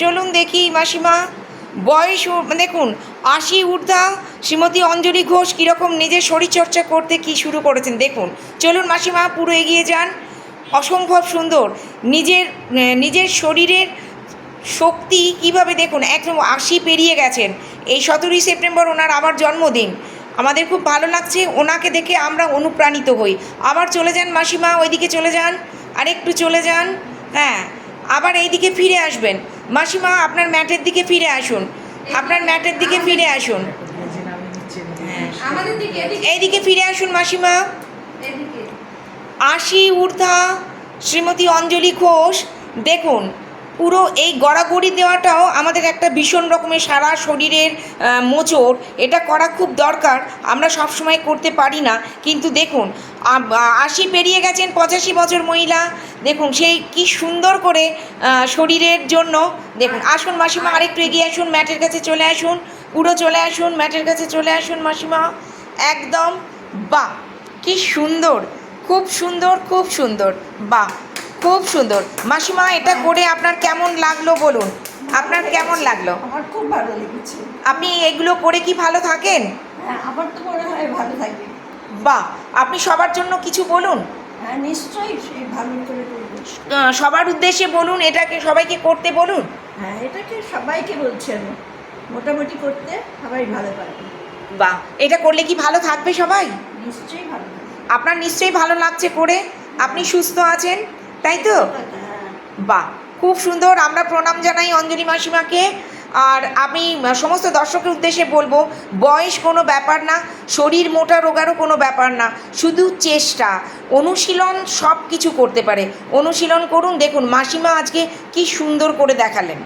চলুন দেখি মাসিমা। বয়স দেখুন, আশি ঊর্ধ্বা। শ্রীমতী অঞ্জলি ঘোষ কীরকম নিজের শরীরচর্চা করতে কি শুরু করেছেন? দেখুন, চলুন মাসিমা, পুরো এগিয়ে যান। অসম্ভব সুন্দর। নিজের নিজের শরীরের শক্তি কীভাবে দেখুন, একদম আশি পেরিয়ে গেছেন। এই সতেরোই সেপ্টেম্বর ওনার আবার জন্মদিন। আমাদের খুব ভালো লাগছে, ওনাকে দেখে আমরা অনুপ্রাণিত হই। আবার চলে যান মাসিমা, ওইদিকে চলে যান, আরেকটু চলে যান। হ্যাঁ আবার এইদিকে ফিরে আসবেন। মাসিমা আপনার ম্যাটের দিকে ফিরে আসুন। আপনার ম্যাটের দিকে ফিরে আসুন। এইদিকে ফিরে আসুন মাসিমা। আশি ঊর্ধ্বা শ্রীমতী অঞ্জলি ঘোষ দেখুন পুরো এই গড়াগড়ি দেওয়াটাও আমাদের একটা ভীষণ রকমের সারা শরীরের মোচড়। এটা করা খুব দরকার, আমরা সব সময় করতে পারি না। কিন্তু দেখুন আশি পেরিয়ে গেছেন পঁচাশি বছর মহিলা। দেখুন, সেই কি সুন্দর করে শরীরের জন্য, দেখুন, আসুন মাসিমা, আরেকটু এগিয়ে আসুন, ম্যাটের কাছে চলে আসুন, পুরো চলে আসুন, ম্যাটের কাছে চলে আসুন মাসিমা। একদম, বাহ, কি সুন্দর, খুব সুন্দর খুব সুন্দর, বাহ। খুব সুন্দর। মাসিমা এটা করে আপনার কেমন লাগল বলুন? আপনার কেমন লাগল? আমার খুব ভালো লেগেছে। আপনি এগুলো করে কি ভালো থাকেন? হ্যাঁ আমার তো মনে হয় ভালো থাকবে বাহ আপনি সবার জন্য কিছু বলুন? হ্যাঁ নিশ্চয়ই ভালো করে সবার উদ্দেশ্যে বলুন এটাকে সবাইকে করতে বলুন? হ্যাঁ এটাকে সবাইকে বলছেন মোটামুটি করতে সবাই ভালো পারবে। বাহ এটা করলে কি ভালো থাকবে সবাই? নিশ্চয়ই ভালো আপনার নিশ্চয়ই ভালো লাগছে করে। আপনি সুস্থ আছেন। তাই তো? বাহ, খুব সুন্দর। আমরা প্রণাম জানাই অঞ্জলি মাসিমাকে। আর আমি সমস্ত দর্শকের উদ্দেশ্যে বলব, বয়স কোনো ব্যাপার না, শরীর মোটা রোগারও কোনো ব্যাপার না, শুধু চেষ্টা। অনুশীলন সব কিছু করতে পারে। অনুশীলন করুন, দেখুন মাসিমা আজকে কি সুন্দর করে দেখালেন।